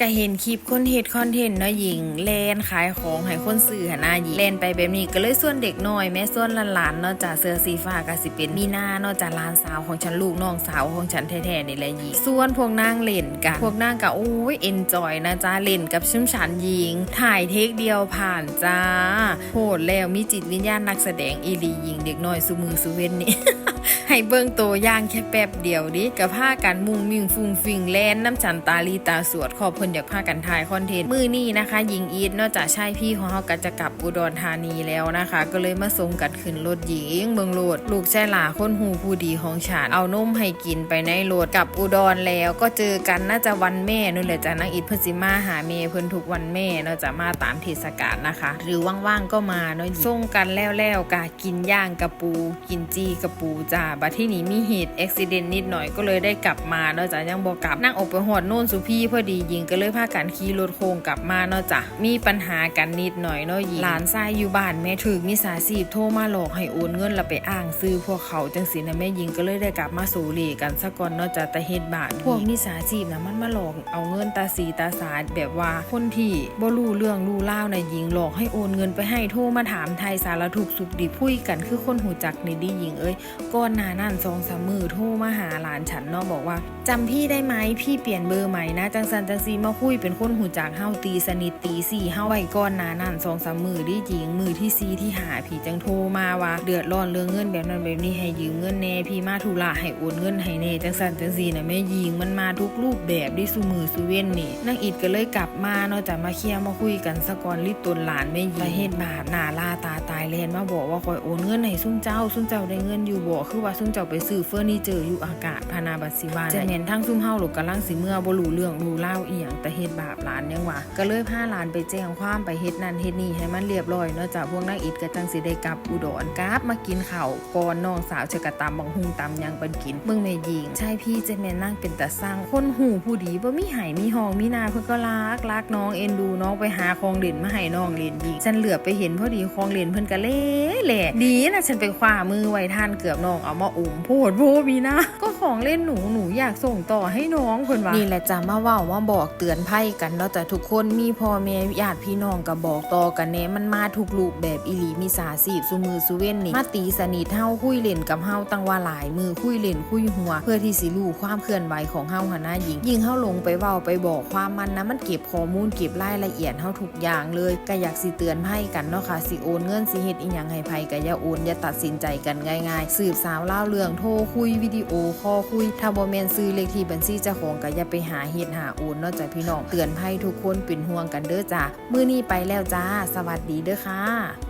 ก็เห็นคลิปคนเฮ็ดคอนเทนต์เนาะหญิงแลนขายของให้คนซื้อหน้าหญิงแลนไปแบบนี้ก็เลยส่วนเด็กน้อยแม่ส่วนหลานๆเนาะจ้ะเสื้อสีฟ้าก็สิเป็นมีหน้าเนาะจ้ะหลานสาวของฉันลูกน้องสาวของฉันแท้ๆนี่แหละหญิงส่วนพวกนางเล่นกันพวกนางก็โอ้ยเอนจอยนะจ้าเล่นกับชุ่มฉันหญิง ถ่ายเทคเดียวผ่านจ้าโหดแล้วมีจิตวิญญาณนักแสดงอีลีหญิงเด็กน้อยสุมือสุเว้นนี่ ให้เบิ่งตัวย่างแค่แป๊บเดียวดิกับผ้ากันมุงมิงฟุงฟิงแลนน้ำฉันตาลีตาสวดขอบเพิ่นอยากพากันถ่ายคอนเทนต์มือนี้นะคะหญิงอีทนอกจากใช่พี่ของเฮาก็จะกลับอุดรธานีแล้วนะคะ ก็เลยมาส่งกันขึ้นรถหญิงเมืองโลดลูกแช่หลาคนหูผู้ดีของฉันเอานมให้กินไปในโรถกลับอุดรแล้วก็เจอกันน่าจะวันแม่นู่นแหละจ้ะนางอีทเพิ่นสิมาหาเมย์เพิ่นทุกวันแม่เนาะจะมาตามเทศกาลนะคะ หรือว่างๆก็มาเนาะส่งกันแล้วๆกะกินย่างกระปู กินจีกระปูจ้าบัดที่นี้มีเหตุอุบิเหตุนิดหน่อยก็เลยได้กลับมาเนาะจ้ะยังบ่กลับนั่งออกไปหอดโน่นสุพี่พอดียิงก็เลยพากันขี่รถโค้งกลับมาเนาะจ้ะมีปัญหากันนิดหน่อยเนาะยิงหลานชายอยู่บ้านแม่ถึกมิสาชีพโทรมาหลอกให้โอนเงินแล้วไปอ้างซื้อพวกเขาจังสินะแม่ยิงก็เลยได้กลับมาสู่หลกันซะก่อนเนาะจ้ะแต่เฮ็ดบ้านพวกมิสาชีพนะมันมาหลอกเอาเงินตาสีตาสาแบบว่าคนที่บ่รู้เรื่องรู้เล่าในะยิงหลอกให้โอนเงินไปให้โทรมาถามไทยสารทุกสุขดีพูดกันคือคนหูจักในดียิงเอ้ยก่อนหนานั้นสองสามมือโทรมาหาหลานฉันเนาะบอกว่าจำพี่ได้ไหมพี่เปลี่ยนเบอร์ใหม่นะจังสันจังซีมาคุยเป็นคนหูจักเฮาตีสนิทตีสี่เฮาไว้ก่อนหนานั้นสองสามมือดียิงมือที่ซีที่หาพี่จังโทรมาว่าเดือดร้อนเรื่องเงินแบบนั้นแบบนี้ให้ยืมเงินแน่พี่มาธุระให้โอนเงินให้แน่จังสันจังซีนะแม่ยิงมันมาทุกรูปแบบดิสุมือสุเว้นนี่นางอิดก็เลยกลับมาเนาะจะมาเคลียร์มาคุยกันสะก่อนรีบตนหลานแม่ยิงไปเฮ็ดบาปหน้าลาตาตายแลนมาบอกว่าคอยโอนเงินให้ซุ่มเจ้าซุ่มเจ้าได้เงินอยู่บ่คอว่าซุ่มเจ้าไปซื้อเฟอร์นิเจอร์อยู่อากาศพานาบัดสิวาจะแม่นทั้งซุ่มเฮาหลกกำลังสิเมื่อบ่รู้เรื่องรู้เล่าวอีหยังแต่เฮ็ดบาปหลานยังว่าก็เลยพาหลานไปแจ้งความไปเฮ็ดนั่นเฮ็ดนี่ให้มันเรียบร้อยเนาะจ้ะพวกนางอิดก็จังสิได้กลับอุดรกราบมากินข้าวก่อนน้องสาวจะกะตำบังหุงตำหยังเป็นกินเบิ่งแม่ยิงใช่พี่เจะแม่นนั่งเป็นตาสร้างคนหูผู้ดีบ่มีไห้มีห้องมีนาเพิ่นก็รักรักน้องเอ็นดูน้องไปหาของเล่นมาให้น้องเล่นยิงฉันเหลือไปเห็นพอดีของเล่นเพิ่นก็เล่แหละดีนะฉันไปคว้ามือไว้ทันเกือบน้องเอามาอุ้มโพดโพมีนะ ก็ของเล่นหนูหนูอยากส่งต่อให้น้องเพิ่นว่านี่แหละจ้ะมาว้ามาบอกเตือนภัยกันเนาะแต่ทุกคนมีพ่อแม่ญาติพี่น้องก็บอกต่อกันแน่มันมาทุกรูปแบบอีหลีมีสาสีสุมือสุเว้นนี่มาตีสนิทเฮาคุยเล่นกับเฮาตั้งว่าหลายมือคุยเล่นคุยหัว เพื่อที่สิรู้ความเคลื่อนไหวของเฮาหันหน้าหญิง ยิ่งเฮาลงไปเว้าไปบอกความมันนะมันเก็บข้อมูลเก็บรายละเอียดเฮาทุกอย่างเลยก็อยากสิเตือนภัยกันเนาะค่ะสิโอนเงินสิเฮ็ดอีหยังให้ภัยก็อย่าโอนอย่าตัดสินใจกันง่ายๆ สืบสาวเล่าเรื่องโทรคุยวิดีโอคอคุยถ้าบ่แม่นซื้อเลขที่บัญชีเจ้าของก็อย่าไปหาเฮ็ดหาโอนนอกจากพี่น้องเตือนภัยทุกคนเป็นห่วงกันเด้อจ้ามื้อนี้ไปแล้วจ้า สวัสดีเด้อค่ะ